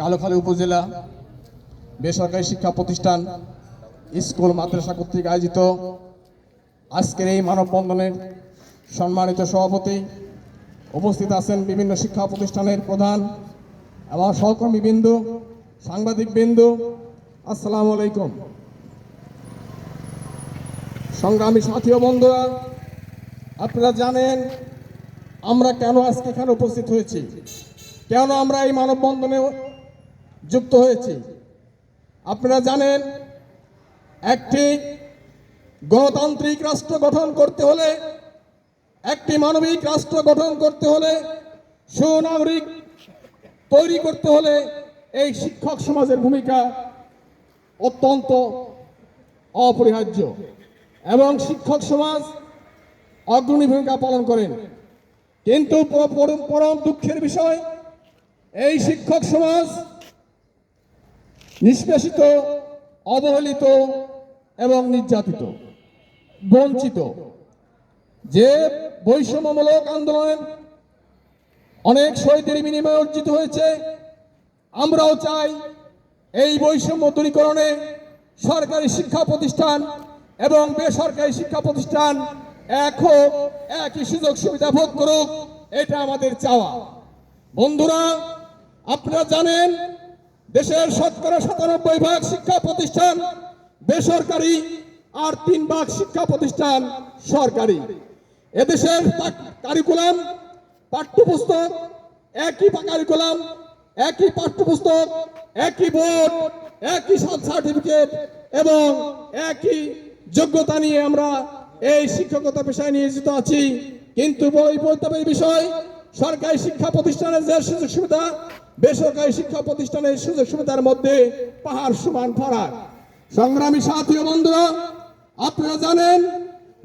কালোখালী উপজেলা বেসরকারি শিক্ষা প্রতিষ্ঠান, স্কুল, মাদ্রাসা কর্তৃক আয়োজিত আজকের এই মানববন্ধনের সম্মানিত সভাপতি উপস্থিত আছেন বিভিন্ন শিক্ষা প্রতিষ্ঠানের প্রধান এবং সহকর্মীবৃন্দ, সাংবাদিকবৃন্দ। আসসালামু আলাইকুম। সংগ্রামী সাথী ও বন্ধুরা, আপনারা জানেন আমরা কেন আজকে এখানে উপস্থিত হয়েছি? কেন আমরা এই মানববন্ধনে যুক্ত হয়েছি। আপনারা জানেন, একটি গণতান্ত্রিক রাষ্ট্র গঠন করতে হলে, একটি মানবিক রাষ্ট্র গঠন করতে হলে, সুনাগরিক তৈরি করতে হলে এই শিক্ষক সমাজের ভূমিকা অত্যন্ত অপরিহার্য এবং শিক্ষক সমাজ অগ্রণী ভূমিকা পালন করেন। কিন্তু পরম দুঃখের বিষয়, এই শিক্ষক সমাজ নিষ্পেষিত অবহেলিত এবং নির্যাতিত, বঞ্চিত। যে বৈষম্যমূলক আন্দোলনের অনেক শহীদের বিনিময়ে অর্জিত হয়েছে, আমরাও চাই এই বৈষম্য দূরীকরণে সরকারি শিক্ষা প্রতিষ্ঠান এবং বেসরকারি শিক্ষা প্রতিষ্ঠান এক হোক, একই সুযোগ সুবিধা ভোগ করুক, এটা আমাদের চাওয়া। বন্ধুরা, আপনারা জানেন দেশের শতকরা সাতানব্বই ভাগ শিক্ষা প্রতিষ্ঠান বেসরকারি আর তিন ভাগ শিক্ষা প্রতিষ্ঠান সরকারি। এদেশের কারিকুলাম, পাঠ্যপুস্তক, একই কারিকুলাম, একই পাঠ্যপুস্তক, একই বোর্ড, একই সার্টিফিকেট এবং একই যোগ্যতা নিয়ে আমরা এই শিক্ষকতা পেশায় নিয়োজিত আছি। কিন্তু বই বৈতবের বিষয়, সরকারি শিক্ষা প্রতিষ্ঠানের যে সুযোগ সুবিধা বেসরকারি শিক্ষা প্রতিষ্ঠানের সুযোগ সুবিধার মধ্যে পাহাড় সমান ফারাক। সংগ্রামী সাথী বন্ধুরা, আপনারা জানেন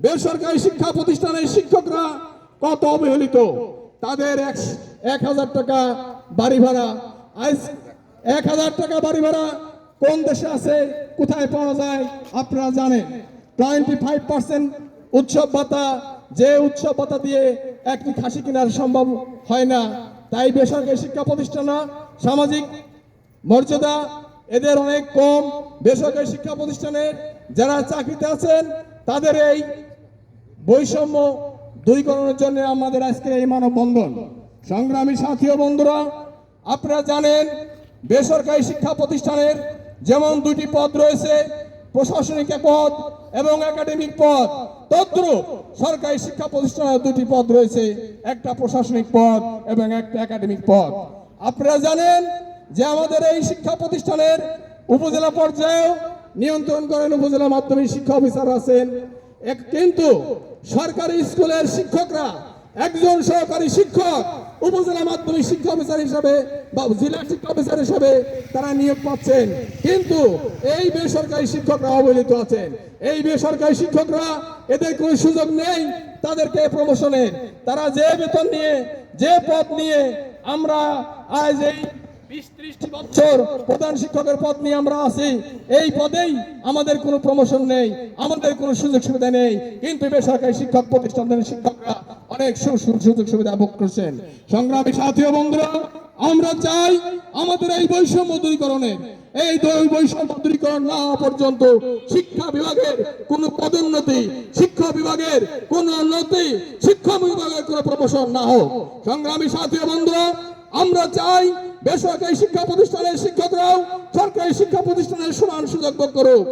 বেসরকারি শিক্ষা প্রতিষ্ঠানের শিক্ষকরা কত অবহেলিত? তাদের এক হাজার টাকা বাড়ি ভাড়া। আজ এক হাজার টাকা বাড়ি ভাড়া কোন দেশে আছে, কোথায় পাওয়া যায়, আপনারা জানেন। টোয়েন্টি ফাইভ পার্সেন্ট উৎসব ভাতা, যে উৎসব ভাতা দিয়ে একটি খাসি কেনার সম্ভব হয় না। তাই বেসরকারি শিক্ষা প্রতিষ্ঠান সামাজিক মর্যাদা এদের অনেক কম। বেসরকারি শিক্ষা প্রতিষ্ঠানের যারা চাকরিতে আছেন, তাদের এই বৈষম্য দূরীকরণের জন্য আমাদের আজকের এই মানববন্ধন। সংগ্রামী সাথী ও বন্ধুরা, আপনারা জানেন, বেসরকারি শিক্ষা প্রতিষ্ঠানের যেমন দুটি পদ রয়েছে প্রশাসনিক পদ এবং একাডেমিক পদ। তদ্রুপ সরকারি শিক্ষা প্রতিষ্ঠানের দুটি পদ রয়েছে, একটা প্রশাসনিক পদ এবং একটা একাডেমিক পদ। আপনারা জানেন যে আমাদের এই শিক্ষা প্রতিষ্ঠানের উপজেলা পর্যায়েও নিয়ন্ত্রণ করেন উপজেলা মাধ্যমিক শিক্ষা অফিসার আছেন। কিন্তু সরকারি স্কুলের শিক্ষকরা, একজন সহকারী শিক্ষক উপজেলা মাধ্যমিক শিক্ষা অফিসার হিসাবে বা জেলা শিক্ষা অফিসার হিসাবে তারা নিয়োগ পাচ্ছেন। কিন্তু এই বেসরকারি শিক্ষকরা অবহেলিত আছেন। এই বেসরকারি শিক্ষকরা এদের কোনো সুযোগ নেই তাদেরকে প্রমোশনের তারা যে বেতন নিয়ে, যে পথ নিয়ে আমরা আজ এই বিশ ত্রিশটি বছর প্রধান শিক্ষকের পদ নিয়ে আমরা আছি। এই পদেই আমাদের কোনো প্রমোশন নেই, আমাদের কোনো সুযোগ সুবিধা নেই। কিন্তু বেসরকারি শিক্ষক প্রতিষ্ঠানের শিক্ষকরা অনেক সুযোগ সুবিধা ভোগ করছেন। সংগ্রামী সাথী বন্ধুরা, আমরা চাই আমাদের এই বৈষম্য দূরীকরণের। এই দুই বৈষম্য দূরীকরণ না পর্যন্ত শিক্ষা বিভাগের কোনো পদোন্নতি, শিক্ষা বিভাগের কোন উন্নতি, শিক্ষা বিভাগের কোনো প্রমোশন না হোক। সংগ্রামী সাথী বন্ধুরা, আমরা চাই বেসরকারি শিক্ষা প্রতিষ্ঠানের শিক্ষকরাও সরকারি শিক্ষা প্রতিষ্ঠানের সমান সুযোগ ভোগ করুক।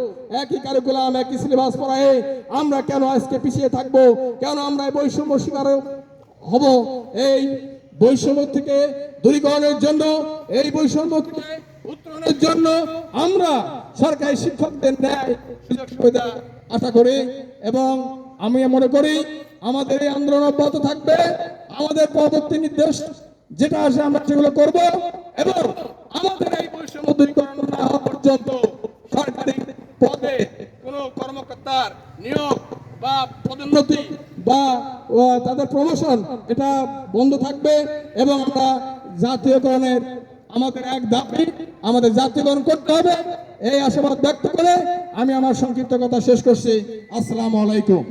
একই কারিকুলাম একই সিলেবাস পড়ায় আমরা কেন আজকে পিছিয়ে থাকব? কেন আমরা বৈষম্য শিকার হব? এই বৈষম্য থেকে দূরীকরণের জন্য, এই বৈষম্য থেকে উত্তরণের জন্য আমরা সরকারি শিক্ষকদের ন্যায় সুযোগ সুবিধা আশা করি এবং আমি মনে করি আমাদের এই আন্দোলন অব্যাহত থাকবে। আমাদের পরবর্তী নির্দেশ যেটা আসে আমরা সেগুলো করব এবং আমাদের এই বৈষম্য দূরীকরণ না হওয়া পর্যন্ত সরকারি পদে কোনো কর্মকর্তার নিয়োগ বা পদোন্নতি বা তাদের প্রমোশন এটা বন্ধ থাকবে এবং আমরা জাতীয়করণের আমাদের এক দাবি আমাদের জাতীয়করণ করতে হবে। এই আশাবাদ ব্যক্ত করে আমি আমার সংক্ষিপ্ত কথা শেষ করছি। আসসালামু আলাইকুম।